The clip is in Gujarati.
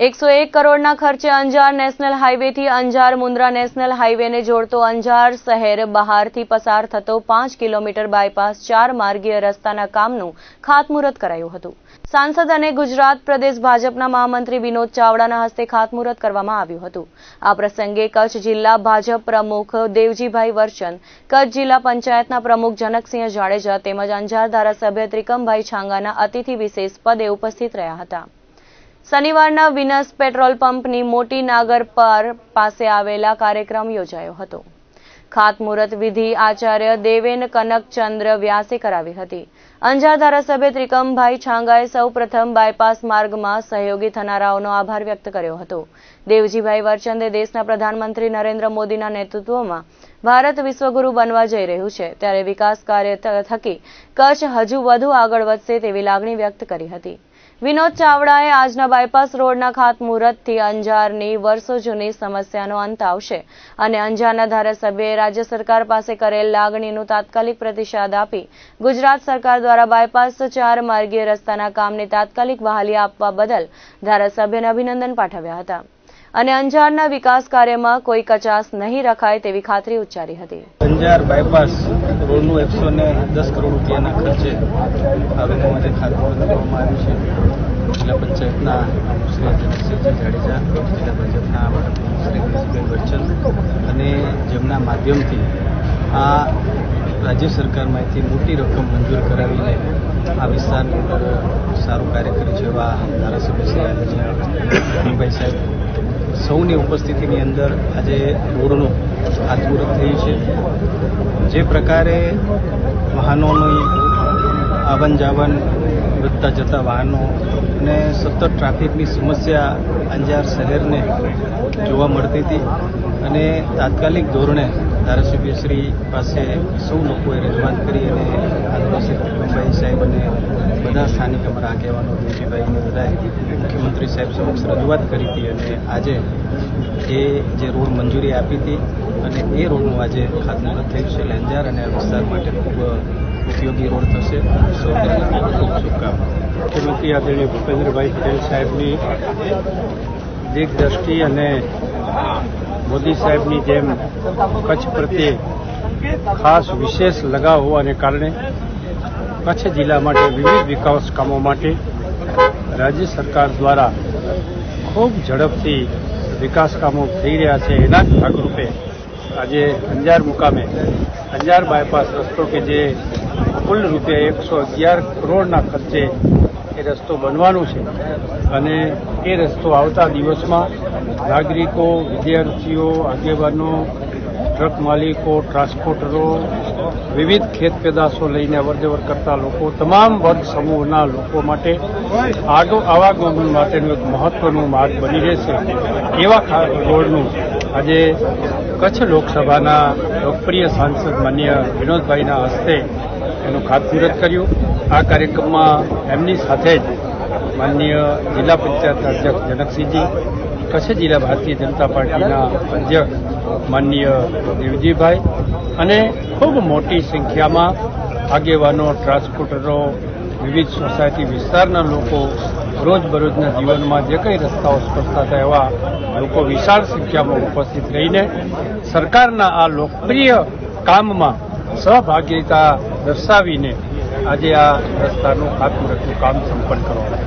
એકસો એક કરોડના ખર્ચે અંજાર નેશનલ હાઈવેથી અંજાર મુન્દ્રા નેશનલ હાઈવેને જોડતો અંજાર શહેર બહારથી પસાર થતો પાંચ કિલોમીટર બાયપાસ ચાર માર્ગીય રસ્તાના કામનું ખાતમુહૂર્ત કરાયું હતું. સાંસદ અને ગુજરાત પ્રદેશ ભાજપના મહામંત્રી વિનોદ ચાવડાના હસ્તે ખાતમુહૂર્ત કરવામાં આવ્યું હતું. આ પ્રસંગે કચ્છ જિલ્લા ભાજપ પ્રમુખ દેવજીભાઈ વર્ચન, કચ્છ જિલ્લા પંચાયતના પ્રમુખ જનકસિંહ જાડેજા તેમજ અંજાર ધારાસભ્ય ત્રિકમભાઈ છાંગાના અતિથિ વિશેષ પદે ઉપસ્થિત રહ્યા હતા. શનિવારના વિનસ પેટ્રોલ પંપની મોટી નાગર પર પાસે આવેલા કાર્યક્રમ યોજાયો હતો. ખાતમુહૂર્ત વિધિ આચાર્ય દેવેન કનકચંદ્ર વ્યાસે કરાવી હતી. અંજાર ધારાસભ્ય ત્રિકમભાઈ છાંગાએ સૌ પ્રથમ બાયપાસ માર્ગમાં સહયોગી થનારાઓનો આભાર વ્યક્ત કર્યો હતો. દેવજીભાઈ વરચંદે દેશના પ્રધાનમંત્રી નરેન્દ્ર મોદીના નેતૃત્વમાં ભારત વિશ્વગુરુ બનવા જઈ રહ્યું છે. ત્યારે વિકાસ કાર્ય થકી કચ્છ હજુ વધુ આગળ વધશે તેવી લાગણી વ્યક્ત કરી હતી. વિનોદ ચાવડાએ આજના બાયપાસ રોડના ખાતમુહૂર્તથી અંજારની વર્ષો જૂની સમસ્યાનો અંત આવશે અને અંજારના ધારાસભ્યએ રાજ્ય સરકાર પાસે કરેલ લાગણીનું તાત્કાલિક પ્રતિસાદ આપી ગુજરાત સરકાર દ્વારા બાયપાસ ચાર માર્ગીય રસ્તાના કામની તાત્કાલિક બહાલી આપવા બદલ ધારાસભ્યને અભિનંદન પાઠવ્યા હતા. અને અંજારના વિકાસ કાર્યમાં કોઈ કચાસ નહીં રખાય તેવી ખાતરી ઉચ્ચારી હતી. અંજાર બાયપાસ રોડનું એકસો ને દસ કરોડ રૂપિયાના ખર્ચે આ રોડનું આજે ખાતમુહૂર્ત કરવામાં આવ્યું છે. જિલ્લા પંચાયતના શ્રી જનકસિંહજી જાડેજા, જિલ્લા પંચાયતના શ્રી ગણેશભાઈ વરચંદ અને જેમના માધ્યમથી આ રાજ્ય સરકારમાંથી મોટી રકમ મંજૂર કરાવીને આ વિસ્તારની અંદર સારું કાર્ય કર્યું છે એવા ધારાસભ્ય શ્રી આદરણીય સાહેબ. સૌની ઉપસ્થિતિની અંદર આજે રોડનું ખાતમુહૂર્ત થયું છે. જે પ્રકારે વાહનોની આવન જાવન વધતા જતા વાહનો અને સતત ટ્રાફિકની સમસ્યા અંજાર શહેરને જોવા મળતી હતી અને તાત્કાલિક ધોરણે ધારાસભ્યશ્રી પાસે સૌ લોકોએ રજૂઆત કરી અને આદિવાસી સાહેબ અને બધા સ્થાનિક અમારા આગેવાનો દેવજીભાઈ અને બધાએ મુખ્યમંત્રી સાહેબ સમક્ષ રજૂઆત કરી હતી અને આજે એ જે રોડ મંજૂરી આપી હતી અને એ રોડનું આજે ખાતમુહૂર્ત થયું છે. એટલે અને વિસ્તાર માટે ખૂબ ઉપયોગી રોડ થશે. સૌને ખૂબ શુભકામના. મુખ્યમંત્રી આદરણીય ભૂપેન્દ્રભાઈ પટેલ સાહેબની દિગ્દ્રષ્ટિ અને મોદી સાહેબની જેમ કચ્છ પ્રત્યે ખાસ વિશેષ લગાવ હોવાને કારણે કચ્છ જિલ્લા માટે વિવિધ વિકાસ કામો માટે રાજ્ય સરકાર દ્વારા ખૂબ ઝડપથી વિકાસ કામો થઈ રહ્યા છે. એના જ ભાગરૂપે આજે અંજાર મુકામે, અંજાર બાયપાસ રસ્તો કે જે કુલ રૂપે એકસો અગિયાર કરોડના ખર્ચે એ રસ્તો બનવાનો છે અને એ રસ્તો આવતા દિવસમાં નાગરિકો, વિદ્યાર્થીઓ, આગેવાનો ટ્રક માલિકો ટ્રાન્સપોર્ટરો વિવિધ ખેત પેદાશો લઈને અવરજવર કરતા લોકો, તમામ વર્ગ સમૂહના લોકો માટે આગો આવાગમન માટેનું એક મહત્વનું માર્ગ બની રહેશે. એવા રોડનું આજે કચ્છ લોકસભાના લોકપ્રિય સાંસદ માન્ય વિનોદભાઈના હસ્તે એનું ખાતમુહૂર્ત કર્યું. આ કાર્યક્રમમાં એમની સાથે જ માન્ય જિલ્લા પંચાયત અધ્યક્ષ જનકસિંહજી કચ્છ જિલ્લા ભારતીય જનતા પાર્ટીના અધ્યક્ષ માનનીય દેવજીભાઈ અને ખૂબ મોટી સંખ્યામાં આગેવાનો, ટ્રાન્સપોર્ટરો, વિવિધ સોસાયટી વિસ્તારના લોકો રોજબરોજના જીવનમાં જે કંઈ રસ્તાઓ સ્પર્શતા હતા એવા લોકો વિશાળ સંખ્યામાં ઉપસ્થિત રહીને સરકારના આ લોકપ્રિય કામમાં સહભાગીતા દર્શાવીને આજે આ રસ્તાનું ખાતમુહૂર્તનું કામ સંપન્ન કરવામાં